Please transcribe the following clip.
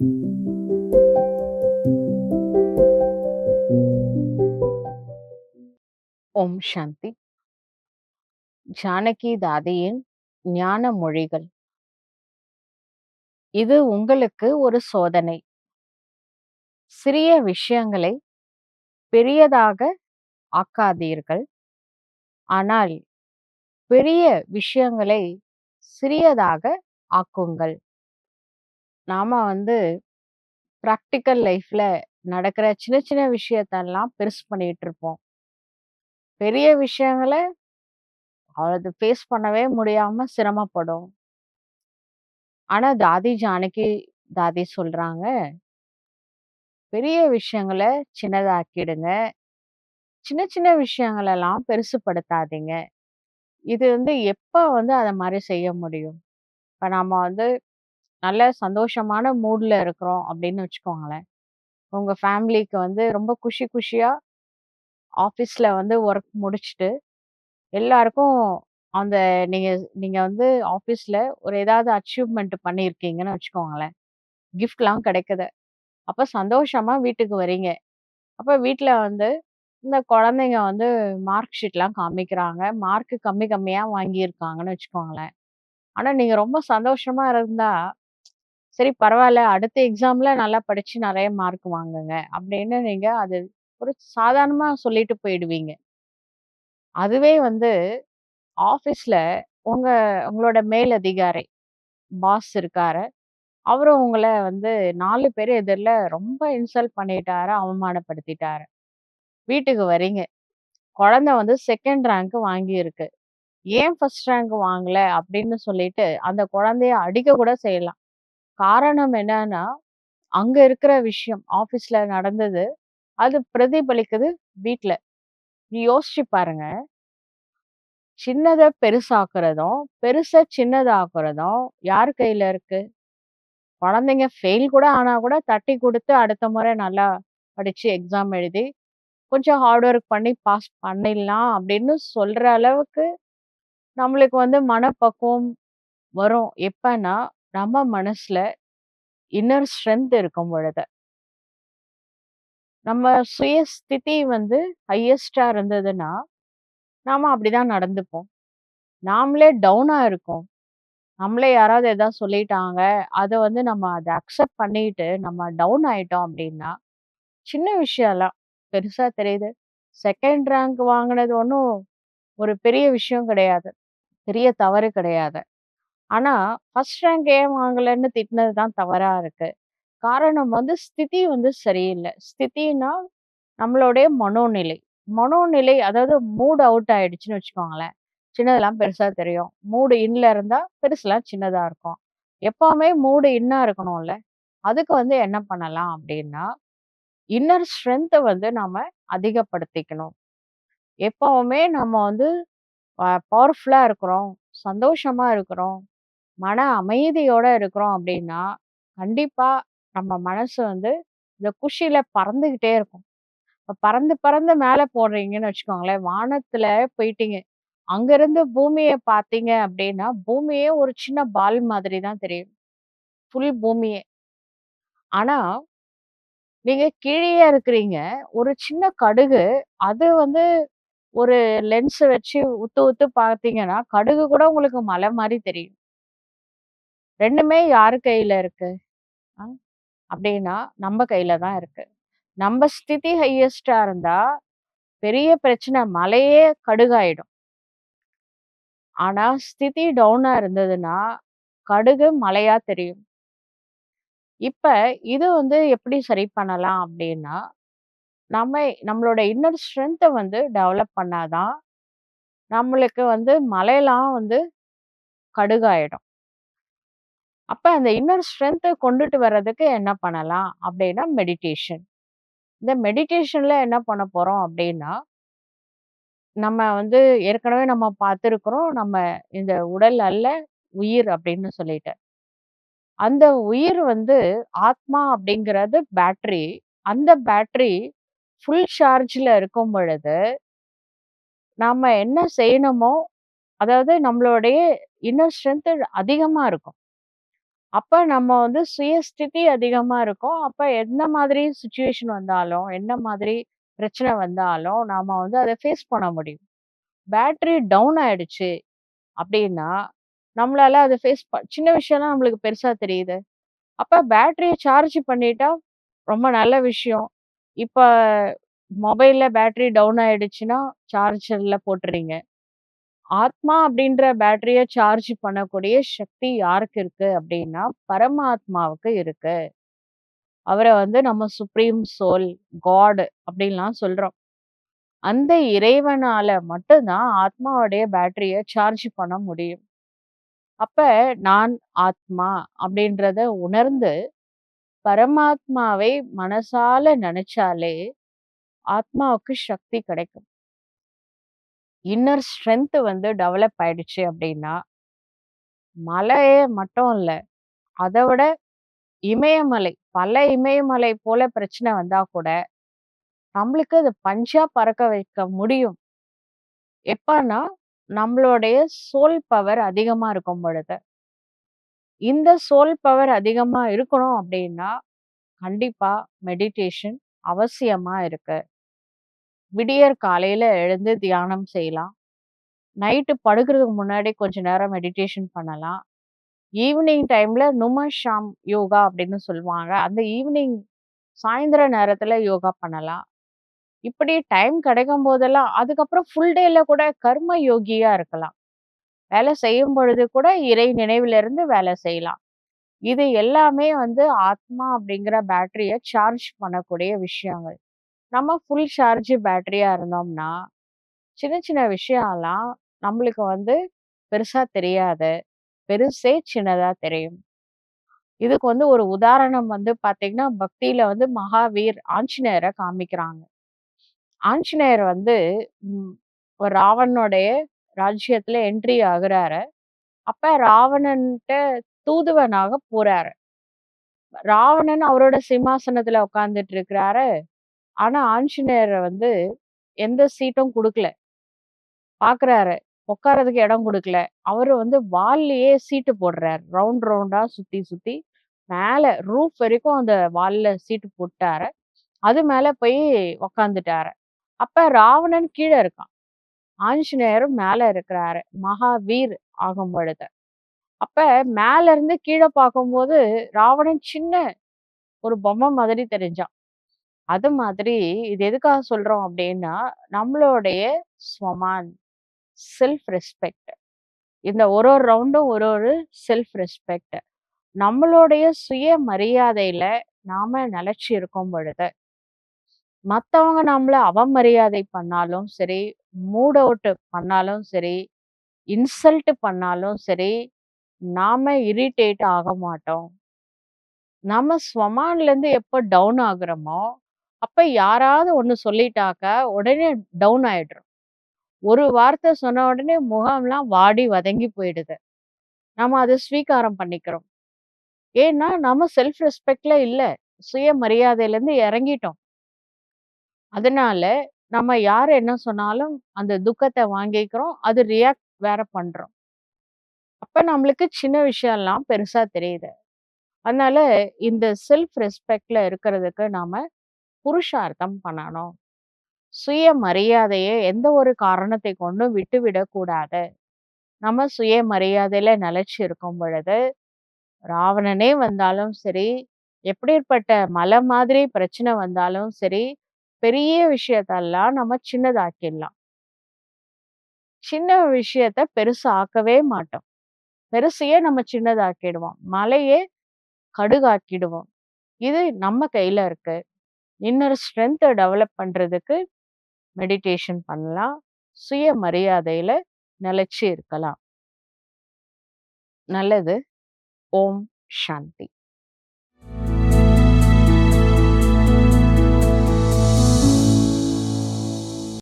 ஓம் சாந்தி. ஜானகி தாதியின் ஞான மொழிகள். இது உங்களுக்கு ஒரு சோதனை. சிறிய விஷயங்களை பெரியதாக ஆக்காதீர்கள். ஆனால் பெரிய விஷயங்களை சிறியதாக ஆக்குங்கள். நாம வந்து ப்ராக்டிக்கல் லைஃப்ல நடக்கிற சின்ன சின்ன விஷயத்தெல்லாம் பெருசு பண்ணிட்டு இருப்போம். பெரிய விஷயங்கள அது ஃபேஸ் பண்ணவே முடியாம சிரமப்படும். ஆனா தாதி ஜானகி தாதி சொல்றாங்க, பெரிய விஷயங்கள சின்னதாக்கிடுங்க. சின்ன சின்ன விஷயங்களெல்லாம் பெருசுப்படுத்தாதீங்க இது வந்து எப்போ வந்து அதை மாதிரி செய்ய முடியும்? இப்போ நாம வந்து நல்ல சந்தோஷமான மூட்ல இருக்கிறோம் அப்படின்னு வச்சுக்கோங்களேன். உங்க ஃபேமிலிக்கு வந்து ரொம்ப குஷி குஷியா ஆஃபீஸ்ல வந்து ஒர்க் முடிச்சுட்டு, எல்லாருக்கும் அந்த நீங்க நீங்க வந்து ஆஃபீஸ்ல ஒரு ஏதாவது அச்சீவ்மெண்ட் பண்ணியிருக்கீங்கன்னு வச்சுக்கோங்களேன். கிஃப்ட்லாம் கிடைக்குது. அப்போ சந்தோஷமா வீட்டுக்கு வரீங்க. அப்போ வீட்ல வந்து இந்த குழந்தைங்க வந்து மார்க் ஷீட்லாம் காமிக்கிறாங்க. மார்க்கு கம்மி கம்மியா வாங்கியிருக்காங்கன்னு வச்சுக்கோங்களேன். ஆனா நீங்க ரொம்ப சந்தோஷமா இருந்தா, சரி பரவாயில்ல அடுத்த எக்ஸாம்ல நல்லா படிச்சு நிறைய மார்க் வாங்குங்க. அப்படின்னு நீங்க அது ஒரு சாதாரணமா சொல்லிட்டு போயிடுவீங்க. அதுவே வந்து ஆஃபீஸ்ல உங்க உங்களோட மேல் அதிகாரி, பாஸ் இருக்காரு. அவரும் உங்களை வந்து நாலு பேர் எதிரில் ரொம்ப இன்சல்ட் பண்ணிட்டாரு, அவமானப்படுத்திட்டாரு. வீட்டுக்கு வரீங்க. குழந்தை வந்து செகண்ட் ரேங்க் வாங்கியிருக்கு. ஏன் ஃபர்ஸ்ட் ரேங்க் வாங்கல அப்படின்னு சொல்லிட்டு அந்த குழந்தைய அடிக்க கூட செய்யலாம். காரணம் என்னன்னா, அங்க இருக்கிற விஷயம் ஆஃபீஸ்ல நடந்தது, அது பிரதிபலிக்குது வீட்ல. யோசிச்சு பாருங்க. சின்னதை பெருசாக்குறதும், பெருசை சின்னதாக்குறதும் யார் கையில இருக்கு? குழந்தைங்க ஃபெயில் கூட ஆனா கூட தட்டி கொடுத்து அடுத்த முறை நல்லா படிச்சு எக்ஸாம் எழுதி, கொஞ்சம் ஹார்ட் ஒர்க் பண்ணி பாஸ் பண்ணிடலாம் அப்படின்னு சொல்ற அளவுக்கு நம்மளுக்கு வந்து மனப்பக்குவம் வரும். எப்பன்னா, நம்ம மனசுல இன்னர் ஸ்ட்ரென்த் இருக்கும் பொழுது. நம்ம சுயஸ்திதி வந்து ஹையஸ்டா இருந்ததுன்னா, நாம அப்படிதான் நடந்துப்போம். நாமளே டவுனா இருக்கோம். நம்மளே யாராவது எதாவது சொல்லிட்டாங்க, அதை வந்து நம்ம அதை அக்செப்ட் பண்ணிட்டு நம்ம டவுன் ஆயிட்டோம் அப்படின்னா, சின்ன விஷயம்லாம் பெருசா தெரியுது. செகண்ட் ரேங்க் வாங்கினது ஒன்றும் ஒரு பெரிய விஷயம் கிடையாது. பெரிய தவறு கிடையாது. ஆனா ஃபர்ஸ்ட் ரேங்க் ஏன் வாங்கலன்னு திட்டினது தான் தவறா இருக்கு. காரணம் வந்து ஸ்திதி வந்து சரியில்லை ஸ்திதின்னா நம்மளுடைய மனோநிலை. மனோநிலை அதாவது மூட் அவுட் ஆயிடுச்சுன்னு வச்சுக்கோங்களேன். சின்னதெல்லாம் பெருசா தெரியும். மூடு இன்ல இருந்தா பெருசுலாம் சின்னதா இருக்கும். எப்பவுமே மூடு இன்னா இருக்கணும்ல. அதுக்கு வந்து என்ன பண்ணலாம் அப்படின்னா, இன்னர் ஸ்ட்ரென்த்தை வந்து நாம அதிகப்படுத்திக்கணும். எப்பவுமே நம்ம வந்து பவர்ஃபுல்லா இருக்கிறோம், சந்தோஷமா இருக்கிறோம், மன அமைதியோட இருக்கிறோம் அப்படின்னா, கண்டிப்பா நம்ம மனசு வந்து இந்த குஷியில பறந்துகிட்டே இருக்கும். இப்ப பறந்து பறந்து மேல போடுறீங்கன்னு வச்சுக்கோங்களேன், வானத்துல போயிட்டீங்க. அங்கிருந்து பூமிய பார்த்தீங்க அப்படின்னா, பூமியே ஒரு சின்ன பால் மாதிரி தான் தெரியும். ஃபுல் பூமியே. ஆனா, நீங்க கீழயே இருக்கிறீங்க. ஒரு சின்ன கடுகு, அது வந்து ஒரு லென்ஸ் வச்சு உத்து உத்து பார்த்தீங்கன்னா, கடுகு கூட உங்களுக்கு மலை மாதிரி தெரியும். ரெண்டுமே யாரு கையில இருக்கு? அப்படின்னா, நம்ம கையில தான் இருக்கு. நம்ம ஸ்திதி ஹையஸ்டா இருந்தா, பெரிய பிரச்சனை மலையே கடுகாயிடும். ஆனா, ஸ்திதி டவுனா இருந்ததுன்னா, கடுகு மலையா தெரியும். இப்ப இது வந்து எப்படி சரி பண்ணலாம் அப்படின்னா, நம்ம நம்மளோட இன்னர் ஸ்ட்ரென்த்தை வந்து டெவலப் பண்ணாதான் நம்மளுக்கு வந்து மலையெல்லாம் வந்து கடுகாயிடும். அப்போ அந்த இன்னர் ஸ்ட்ரென்த்தை கொண்டுட்டு வர்றதுக்கு என்ன பண்ணலாம் அப்படின்னா, மெடிடேஷன். இந்த மெடிடேஷன்ல என்ன பண்ண போறோம் அப்படின்னா நம்ம வந்து ஏற்கனவே நம்ம பார்த்துருக்குறோம் நம்ம இந்த உடல் அல்ல, உயிர் அப்படின்னு சொல்லிட்டு. அந்த உயிர் வந்து ஆத்மா அப்படிங்கிறது பேட்டரி. அந்த பேட்டரி ஃபுல் சார்ஜில் இருக்கும் பொழுது, நாம் என்ன செய்யணுமோ, அதாவது நம்மளுடைய இன்னர் ஸ்ட்ரென்த் அதிகமாக இருக்கும். அப்ப நம்ம வந்து சுயஸ்திதி அதிகமா இருக்கும். அப்ப எந்த மாதிரி சிச்சுவேஷன் வந்தாலும், என்ன மாதிரி பிரச்சனை வந்தாலும், நாம வந்து அத ஃபேஸ் பண்ண முடியும். பேட்டரி டவுன் ஆயிடுச்சு அப்டின்னா, நம்மளால அத ஃபேஸ் ப சின்ன விஷயம்லாம் நம்மளுக்கு பெருசா தெரியுது. அப்ப பேட்டரிய சார்ஜ் பண்ணிட்டா ரொம்ப நல்ல விஷயம். இப்ப மொபைல்ல பேட்டரி டவுன் ஆயிடுச்சுன்னா, சார்ஜர்ல போட்டுறீங்க. ஆத்மா அப்படின்ற பேட்டரிய சார்ஜ் பண்ணக்கூடிய சக்தி யாருக்கு இருக்கு அப்படின்னா, பரமாத்மாவுக்கு இருக்கு. அவரை வந்து நம்ம சுப்ரீம் சோல், காடு அப்படின்லாம் சொல்றோம். அந்த இறைவனால மட்டும்தான் ஆத்மாவுடைய பேட்டரிய சார்ஜ் பண்ண முடியும். அப்ப நான் ஆத்மா அப்படின்றத உணர்ந்து, பரமாத்மாவை மனசால நினைச்சாலே ஆத்மாவுக்கு சக்தி கிடைக்கும். இன்னர் ஸ்ட்ரென்த் வந்து டெவலப் ஆயிடுச்சு அப்படின்னா மலையே மட்டும் இல்ல. அத விட இமயமலை, பல இமயமலை போல பிரச்சனை வந்தா கூட, நம்மளுக்கு அது பஞ்சா பறக்க வைக்க முடியும். எப்பன்னா, நம்மளுடைய சோல் பவர் அதிகமா இருக்கும் பொழுது. இந்த சோல் பவர் அதிகமா இருக்கணும் அப்படின்னா, கண்டிப்பா மெடிடேஷன் அவசியமா இருக்கு. விடியற் காலையில எழுந்து தியானம் செய்யலாம். நைட்டு படுக்கிறதுக்கு முன்னாடி கொஞ்ச நேரம் மெடிடேஷன் பண்ணலாம். ஈவினிங் டைம்ல நும ஷாம் யோகா அப்படின்னு சொல்லுவாங்க. அந்த ஈவினிங் சாயந்தர நேரத்துல யோகா பண்ணலாம். இப்படி டைம் கிடைக்கும் போதெல்லாம் அதுக்கப்புறம் ஃபுல் டேல கூட கர்ம யோகியா இருக்கலாம். வேலை செய்யும் பொழுது கூட இறை நினைவிலிருந்து வேலை செய்யலாம். இது எல்லாமே வந்து ஆத்மா அப்படிங்கிற பேட்டரிய சார்ஜ் பண்ணக்கூடிய விஷயங்கள். நம்ம ஃபுல் சார்ஜ் பேட்டரியா இருந்தோம்னா, சின்ன சின்ன விஷயம்லாம் நம்மளுக்கு வந்து பெருசா தெரியாது. பெருசே சின்னதா தெரியும். இதுக்கு வந்து ஒரு உதாரணம் வந்து பார்த்தீங்கன்னா, பக்தியில வந்து மகாவீர் ஆஞ்சநேயரை காமிக்கிறாங்க. ஆஞ்சநேயர் வந்து ஒரு ராவணனுடைய ராஜ்யத்துல என்ட்ரி ஆகுறாரு. அப்ப ராவணன்ட்ட தூதுவனாக போறாரு. ராவணன் அவரோட சிம்மாசனத்துல உட்கார்ந்துட்டு இருக்கிறாரு. ஆனா, ஆஞ்சநேயர் வந்து எந்த சீட்டும் கொடுக்கல பாக்குறாரு உட்கார்றதுக்கு இடம் கொடுக்கல அவரு வந்து வால்லயே சீட்டு போடுறாரு. ரவுண்ட் ரவுண்டா சுத்தி சுத்தி மேல ரூஃப் வரைக்கும் அந்த வால்ல சீட்டு போட்டாரு. அது மேல போய் உக்காந்துட்டாரு அப்ப ராவணன் கீழே இருக்கான். ஆஞ்சநேயரும் மேல இருக்கிறாரு. மகாவீர் ஆகும் பொழுது. அப்ப மேல இருந்து கீழே பார்க்கும்போது ராவணன் சின்ன ஒரு பொம்மை மாதிரி தெரிஞ்சான். அது மாதிரி இது எதுக்காக சொல்றோம் அப்படின்னா, நம்மளுடைய ஸ்வமான், செல்ஃப் ரெஸ்பெக்ட். இந்த ஒரு ஒரு ரவுண்டும் ஒரு ஒரு செல்ஃப் ரெஸ்பெக்ட். நம்மளுடைய சுய மரியாதையில நாம நிலச்சி இருக்கும் பொழுது, மற்றவங்க நம்மளை அவமரியாதை பண்ணாலும் சரி, மூட் அவுட் பண்ணாலும் சரி, இன்சல்ட் பண்ணாலும் சரி, நாம இரிட்டேட் ஆக மாட்டோம். நம்ம ஸ்வமான்லேருந்து எப்போ டவுன் ஆகுறோமோ, அப்ப யாராவது ஒண்ணு சொல்லிட்டாக்கா, உடனே டவுன் ஆயிடுறோம். ஒரு வார்த்தை சொன்ன உடனே முகம்லாம் வாடி வதங்கி போயிடுது. நம்ம அதை ஸ்வீகாரம் பண்ணிக்கிறோம். ஏன்னா, நம்ம செல்ஃப் ரெஸ்பெக்ட்ல சுய மரியாதையிலேருந்து இறங்கிட்டோம். அதனால, நம்ம யார் என்ன சொன்னாலும் அந்த துக்கத்தை வாங்கிக்கிறோம். அது ரியாக்ட் வேற பண்றோம். அப்ப நம்மளுக்கு சின்ன விஷயம்லாம் பெருசா தெரியுது. அதனால இந்த செல்ஃப் ரெஸ்பெக்ட்ல இருக்கிறதுக்கு நாம புருஷார்த்தம் பண்ணணும். சுயமரியாதைய எந்த ஒரு காரணத்தை கொண்டும் விட்டுவிடக்கூடாது நம்ம நம்ம சுயமரியாதையில நிலைச்சு இருக்கும் பொழுது, ராவணனே வந்தாலும் சரி, எப்படிப்பட்ட மலை மாதிரி பிரச்சனை வந்தாலும் சரி, பெரிய விஷயத்தெல்லாம் நம்ம சின்னதாக்கிடலாம். சின்ன விஷயத்த பெருசா ஆக்கவே மாட்டோம். பெருசையே நம்ம சின்னதாக்கிடுவோம். மலையே கடுகாக்கிடுவோம். இது நம்ம கையில இருக்கு. இன்னொரு ஸ்ட்ரென்த்தை டெவலப் பண்ணுறதுக்கு மெடிடேஷன் பண்ணலாம். சுயமரியாதையில நிலச்சி இருக்கலாம். நல்லது. ஓம் சாந்தி.